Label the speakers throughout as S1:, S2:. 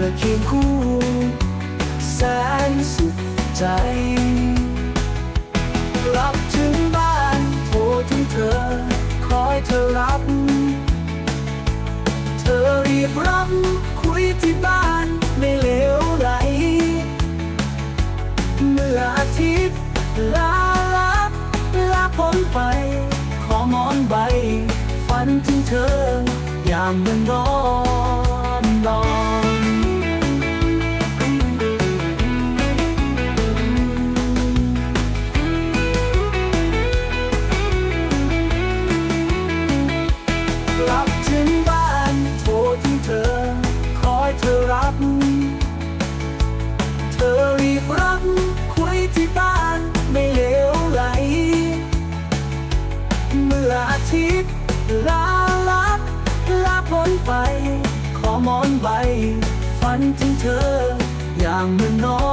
S1: เพื่อเคียงคู่แสนสุขใจ กลับถึงบ้านโทรถึงเธอ คอยเธอรับ เธอรีบรับคุยที่บ้านไม่เลวไหล เมื่ออาทิตย์ลาลับลาพ้นไป ขอมอนใบ ฝันถึงเธอยามเมื่อนอน รับ เธอรีบรับคุยที่บ้านไม่เลวไหล เมื่ออาทิตย์ลาลับลาพ้นไป ขอมอนใบ ฝันถึงเธออย่างเมื่อนอย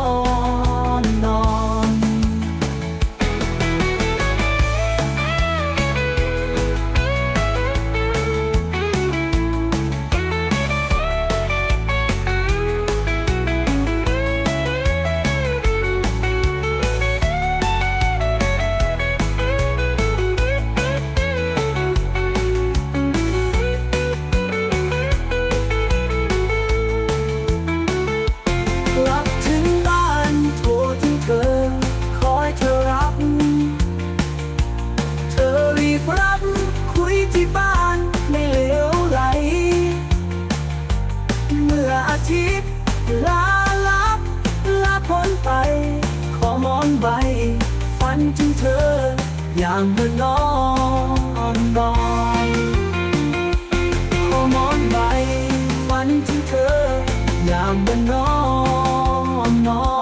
S1: นถึงเธอ อย่างเมื่อนอนนอนขอมอนใบฝันถึงเธอ อย่างเมื่อนอน้อง